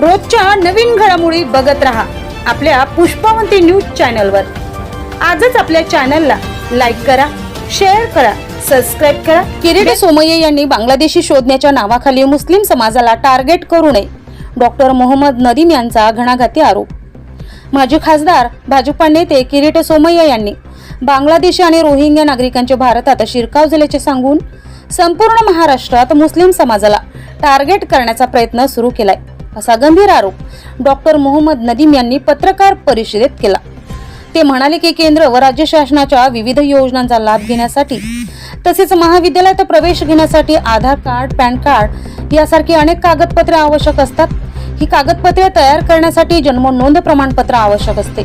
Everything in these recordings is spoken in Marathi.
रोजच्या नवीन घडामोडी बघत रहा आपल्या पुष्पावंती न्यूज चॅनलवर. आजच आपल्या चॅनलला लाईक करा शेअर करा सबस्क्राईब करा. किरीट सोमय्या यांनी बांगलादेशी शोधण्याच्या नावाखाली मुस्लिम समाजाला टार्गेट करू नये. डॉक्टर मोहम्मद नदीम यांचा घणाघाती आरोप. माजी खासदार भाजपा नेते किरीट सोमय्या यांनी बांगलादेशी आणि रोहिंग्या नागरिकांचे भारतात शिरकाव झाल्याचे सांगून संपूर्ण महाराष्ट्रात मुस्लिम समाजाला टार्गेट करण्याचा प्रयत्न सुरू केलाय. असा गंभीर आरोप डॉक्टर मोहम्मद नदीम यांनी पत्रकार परिषदेत केला. ते म्हणाले की केंद्र व राज्य शासनाच्या विविध योजनांचा लाभ घेण्यासाठी तसेच महाविद्यालयात प्रवेश घेण्यासाठी आधार कार्ड पॅन कार्ड यासारखी अनेक कागदपत्रे आवश्यक असतात. ही कागदपत्रे तयार करण्यासाठी जन्म नोंद प्रमाणपत्र आवश्यक असते.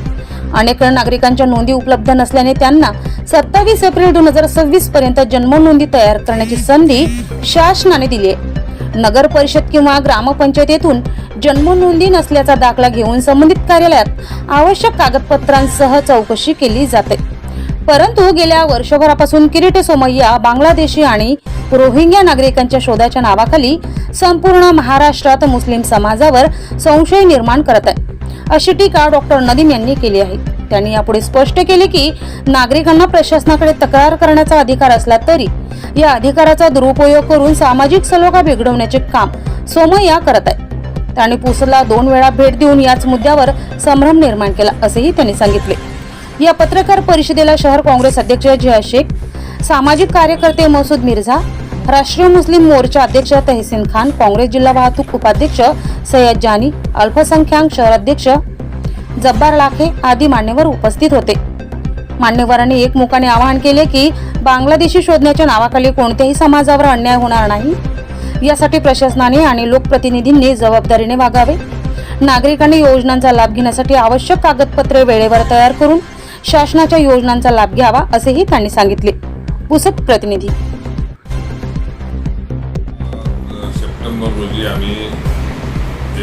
अनेक नागरिकांच्या नोंदी उपलब्ध नसल्याने त्यांना सत्तावीस एप्रिल दोन हजार सव्वीस पर्यंत जन्म नोंदी तयार करण्याची संधी शासनाने दिली आहे. नगर परिषद किंवा ग्रामपंचायतीतून जन्म नोंदी नसल्याचा दाखला घेऊन संबंधित कार्यालयात आवश्यक कागदपत्रांसह चौकशी केली जाते. परंतु गेल्या वर्षभरापासून किरीट सोमय्या बांगलादेशी आणि रोहिंग्या नागरिकांच्या शोधाच्या नावाखाली संपूर्ण महाराष्ट्रात मुस्लिम समाजावर संशय निर्माण करत आहे. अशी टीका डॉक्टर नदीम यांनी केली आहे. त्यांनी यापुढे स्पष्ट केले की नागरिकांना प्रशासनाकडे तक्रार करण्याचा अधिकार असला तरी या अधिकाराचा दुरुपयोग करून सामाजिक सलोखा बिघडवण्याचे काम सोमय्या करत आहे. त्यांनी पुसला दोन वेळा भेट देऊन याच मुद्द्यावर संभ्रम निर्माण केला असेही त्यांनी सांगितले. या पत्रकार परिषदेला शहर काँग्रेस अध्यक्ष जिया शेख सामाजिक कार्यकर्ते मसूद मिर्झा राष्ट्रीय मुस्लिम मोर्चा अध्यक्ष तहसीन खान काँग्रेस जिल्हा वाहतूक उपाध्यक्ष सय्यद जानी अल्पसंख्याक शहर अध्यक्ष जब्बार लाखे आदी मान्यवर उपस्थित होते. मान्यवरांनी एकमुखाने आवाहन केले की बांगलादेशी शोधण्याच्या नावाखाली कोणत्याही समाजावर अन्याय होणार नाही. यासाठी प्रशासनाने आणि लोकप्रतिनिधींनी जबाबदारीने वागावे. नागरिकांनी योजनांचा लाभ घेण्यासाठी आवश्यक कागदपत्रे वेळेवर तयार करून शासनाच्या योजनांचा लाभ घ्यावा असेही त्यांनी सांगितले. पुसद प्रतिनिधी. सप्टेंबर रोजी आम्ही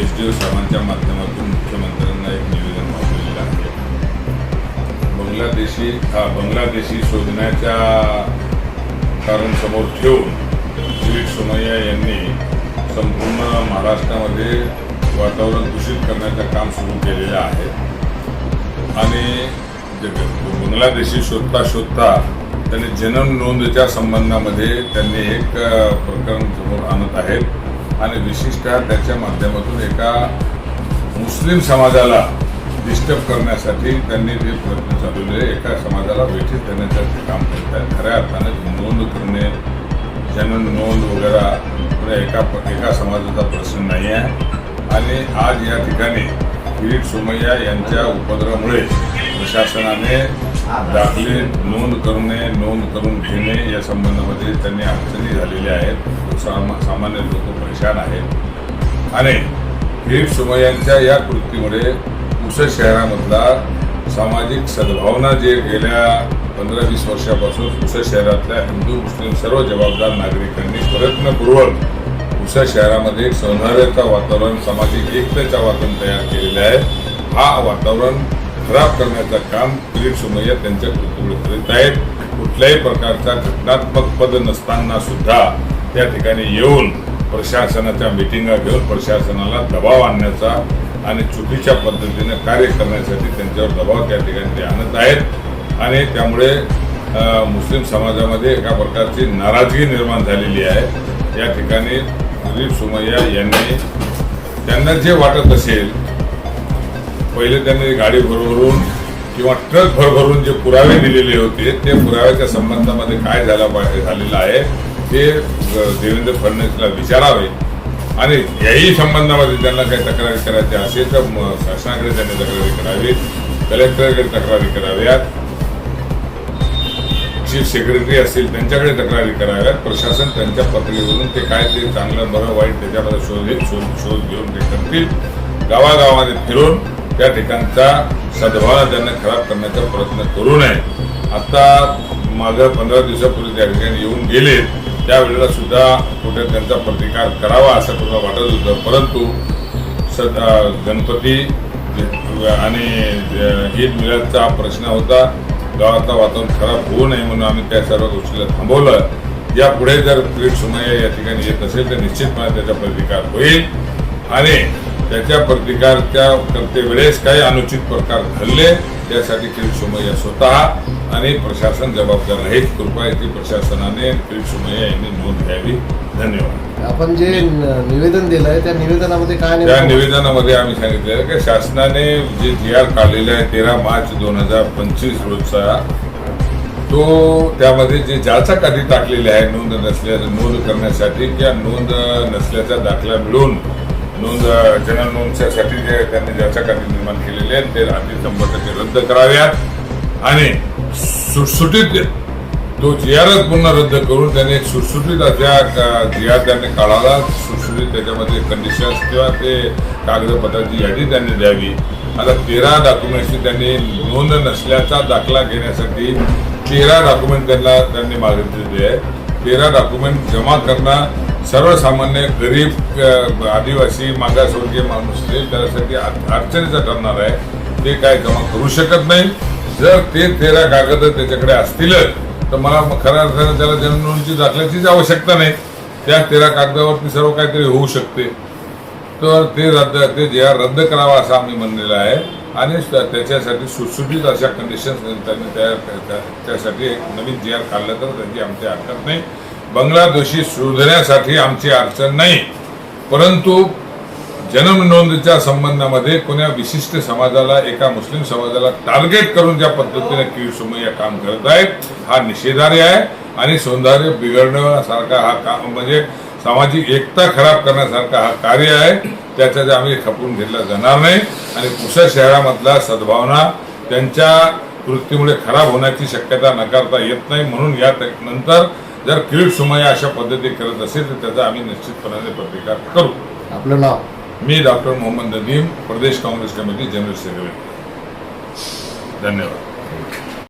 एस डी ओ साहेबांच्या माध्यमातून मुख्यमंत्र्यांना एक निवेदन मागवलेलं आहे. बांगलादेशी हा बांगलादेशी शोधण्याच्या कारण समोर ठेवून दिलीप सोमय्या यांनी संपूर्ण महाराष्ट्रामध्ये वातावरण दूषित करण्याचं काम सुरू केलेलं आहे. आणि बांगलादेशी शोधता शोधता त्यांनी जनम नोंदच्या संबंधामध्ये त्यांनी एक प्रकरण समोर आणत आहेत. आणि विशिष्टतः त्याच्या माध्यमातून एका मुस्लिम समाजाला डिस्टर्ब करण्यासाठी त्यांनी जे प्रयत्न चालवले एका समाजाला वेठीत देण्यासाठी काम करत आहेत खऱ्या अर्थानं जनन नोंद वगैरे पुन्हा एका एका समाजाचा प्रश्न नाही आहे. आणि आज या ठिकाणी किरीट सोमय्या यांच्या उपद्रवामुळे प्रशासनाने दाखले नोंद करणे नोंद करून घेणे या संबंधामध्ये त्यांनी अडचणी झालेल्या आहेत. सामा सामान्य लोक परेशान आहेत. आणि किरीट सोमय्यांच्या या कृतीमुळे पुसद शहरामधला सामाजिक सद्भावना जे गेल्या पंधरा वीस वर्षापासून उसा शहरातल्या हिंदू मुस्लिम सर्व जबाबदार नागरिकांनी प्रयत्नपूर्वक उसा शहरामध्ये एक सौंदर्याचं वातावरण सामाजिक एकतेचं वातावरण तयार केलेलं आहे. हा वातावरण खराब करण्याचं काम किरीट सोमय्या त्यांच्या कृतीमुळे करीत आहेत कुठल्याही प्रकारचा घटनात्मक पद नसताना सुद्धा त्या ठिकाणी येऊन प्रशासनाच्या मिटिंगा घेऊन प्रशासनाला दबाव आणण्याचा आणि चुकीच्या पद्धतीने कार्य करण्यासाठी त्यांच्यावर दबाव त्या ठिकाणी ते आणत आहेत. आणि त्यामुळे मुस्लिम समाजामध्ये एका प्रकारची नाराजगी निर्माण झालेली आहे. या ठिकाणी दिलीप सोमय्या यांनी त्यांना जे वाटत असेल पहिले त्यांनी गाडी भरभरून किंवा ट्रक भरभरून जे पुरावे दिलेले होते ते पुराव्याच्या संबंधामध्ये काय झाला पाहिजे झालेलं आहे ते देवेंद्र फडणवीसला विचारावे. आणि याही संबंधामध्ये त्यांना काही तक्रारी करायची असेल तर शासनाकडे त्यांनी तक्रारी करावी कलेक्टरकडे तक्रारी कराव्यात. चीफ सेक्रेटरी असतील त्यांच्याकडे तक्रारी कराव्यात. प्रशासन त्यांच्या पातळीवरून ते काय ते चांगलं बरं वाईट त्याच्यामध्ये शोध घेऊन शोध शोध घेऊन ते करतील. गावागावामध्ये फिरून त्या ठिकाणचा सद्भावना त्यांना खराब करण्याचा प्रयत्न करू नये. आता माझं पंधरा दिवसापूर्वी त्या ठिकाणी येऊन गेले त्यावेळेला सुद्धा कुठे त्यांचा प्रतिकार करावा असं तुला वाटत होतं. परंतु सध्या गणपती आणि ईद मिलादचा प्रश्न होता. गावातलं वातावरण खराब होऊ नये म्हणून आम्ही त्या सर्व गोष्टीला थांबवलं. यापुढे जर क्रीड सुमया या ठिकाणी येत असेल तर निश्चितपणे त्याचा प्रतिकार होईल. आणि त्याच्या प्रतिकारच्या करते वेळेस काही अनुचित प्रकार घडले त्यासाठी किरीट सोमय्या स्वतः आणि प्रशासन जबाबदार आहेत. कृपया ती प्रशासनाने किरीट सोमय्या यांनी नोंद घ्यावी. धन्यवाद. आपण जे निवेदन दिलंय त्या निवेदनामध्ये काय त्या निवेदनामध्ये आम्ही सांगितलं की शासनाने जे जी आर काढलेला आहे तेरा मार्च दोन हजार पंचवीस रोजचा तो त्यामध्ये जे जाचाकाठी टाकलेले आहे नोंद नसल्या नोंद करण्यासाठी किंवा नोंद नसल्याचा दाखला मिळून नोंद जनरल नोंदच्यासाठी जे त्यांनी जाचाकाठी निर्माण केलेले आहेत ते आधी शंभर टक्के रद्द कराव्यात. आणि सुटसुटीत तो जियारत पुन्हा रद्द करून त्याने एक सुटसुटीत अशा जियार त्यांनी काढावा सुटसुटीत त्याच्यामध्ये कंडिशन्स किंवा ते कागदपत्राची यादी त्यांनी द्यावी. आता तेरा डॉक्युमेंट्सची त्यांनी नोंद नसल्याचा दाखला घेण्यासाठी तेरा डॉक्युमेंट त्यांना त्यांनी मागितलेले आहे. तेरा डॉक्युमेंट जमा करणं सर्वसामान्य गरीब आदिवासी मागासवर्गीय माणूस आहे त्यासाठी अड- अडचणीचं ठरणार आहे. ते काय जमा करू शकत नाही. जर ते तेरा कागद त्याच्याकडे असतीलच तर मला खऱ्या अर्थाने त्याला जन्मनोंदीची दाखल्याचीच आवश्यकता नाही. त्या तेरा कागदावरती सर्व काहीतरी होऊ शकते. तर ते रद्द ते जे आर रद्द करावा असं आम्ही म्हणलेलं आहे. आणि त्याच्यासाठी सुटसुटीत अशा कंडिशन्स त्यांनी तयार त्यासाठी एक नवीन जे आर काढलं तर त्याची आमची हरकत नाही. बांगलादेशी शोधण्यासाठी आमची अडचण नाही. परंतु जन्मनोंदीच्या संबंधामध्ये कोण्या विशिष्ट समाजाला एका मुस्लिम समाजाला टार्गेट करून ज्या पद्धतीने किवी सोमय्या काम करत आहेत हा निषेधार्ह आहे. आणि सौंदर्य बिघडण्यासारखा हा काम म्हणजे सामाजिक एकता खराब करण्यासारखा हा कार्य आहे. त्याच्यात आम्ही खपून घेतला जाणार नाही. आणि पुसद शहरामधला सद्भावना त्यांच्या कृतीमुळे खराब होण्याची शक्यता नकारता येत नाही. म्हणून या त- नंतर जर किरीट सोमय्या अशा पद्धती करत असेल तर त्याचा आम्ही निश्चितपणाने प्रतिकार करू. आपलं नाव? मी doctor Mohammad Nadeem Pradesh Congress committee general secretary धन्यवाद.